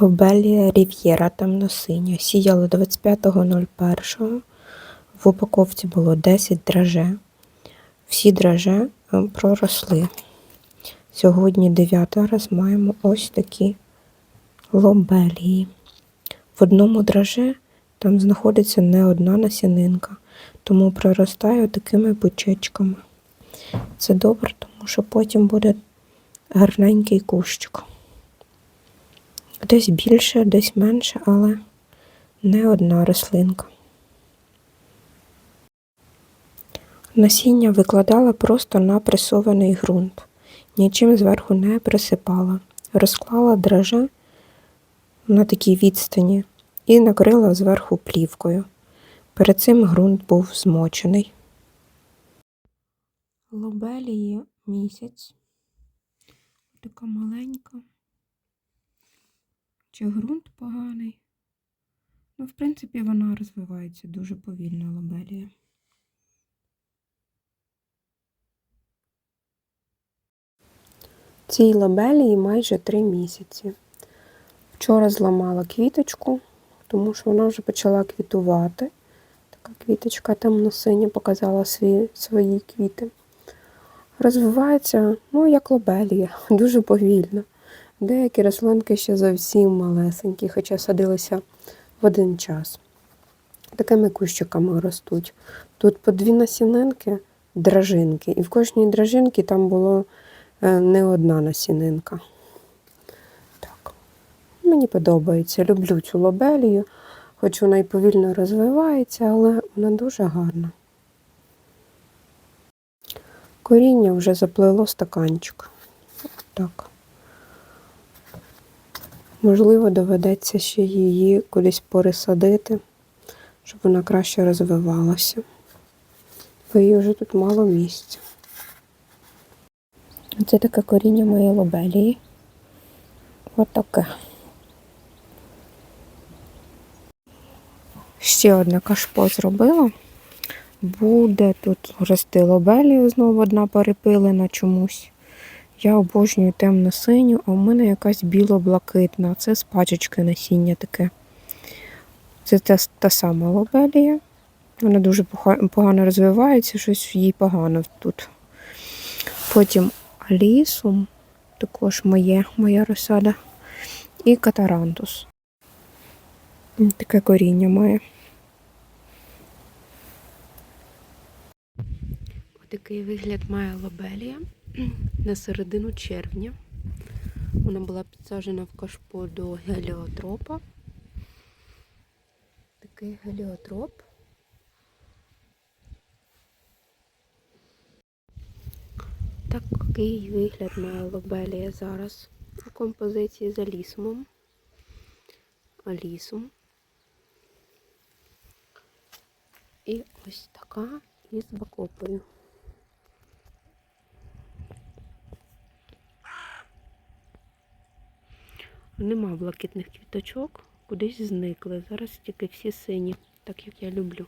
Лобелія Рів'єра темно-синя. Сіяли 25.01. В упаковці було 10 драже. Всі драже е, проросли. Сьогодні 9 раз маємо ось такі лобелії. В одному драже там знаходиться не одна насінинка, тому проростаю такими бучечками. Це добре, тому що потім буде гарненький кущик. Десь більше, десь менше, але не одна рослинка. Насіння викладала просто на пресований ґрунт, нічим зверху не присипала. Розклала драже на такій відстані і накрила зверху плівкою. Перед цим ґрунт був змочений. Лобелії місяць. Така маленька. Чи ґрунт поганий? Ну, в принципі, вона розвивається дуже повільно лобелія. Цій лобелії майже три місяці. Вчора зламала квіточку, тому що вона вже почала квітувати. Така квіточка темно-синя показала свої, свої квіти. Розвивається, ну, як лобелія, дуже повільно. Деякі рослинки ще зовсім малесенькі, хоча садилися в один час. Такими кущиками ростуть. Тут по дві насінинки, дражинки, і в кожній дражинці там було е, не одна насінинка. Так. Мені подобається. Люблю цю лобелію, хоч вона і повільно розвивається, але вона дуже гарна. Коріння вже заплило стаканчик. Так. Можливо, доведеться ще її кудись пересадити, щоб вона краще розвивалася. Бо їй вже тут мало місця. Це таке коріння моєї лобелії. Отаке. Ще одне кашпо зробила. Буде тут рости лобелія, знову одна перепилена чомусь. Я обожнюю темно-синю, а в мене якась біло-блакитна. Це з пачечки насіння таке. Це та, та сама лобелія. Вона дуже погано розвивається, щось їй погано тут. Потім алісум, також моє, моя розсада. І катарантус. Таке коріння має. Такий вигляд має лобелія на середину червня. Вона була підсаджена в кашпо до геліотропа. Такий геліотроп. Такий вигляд має лобелія зараз у композиції з алісумом. Алісум. І ось така із бакопою. Нема блакитних квіточок, кудись зникли. Зараз тільки всі сині, так як я люблю.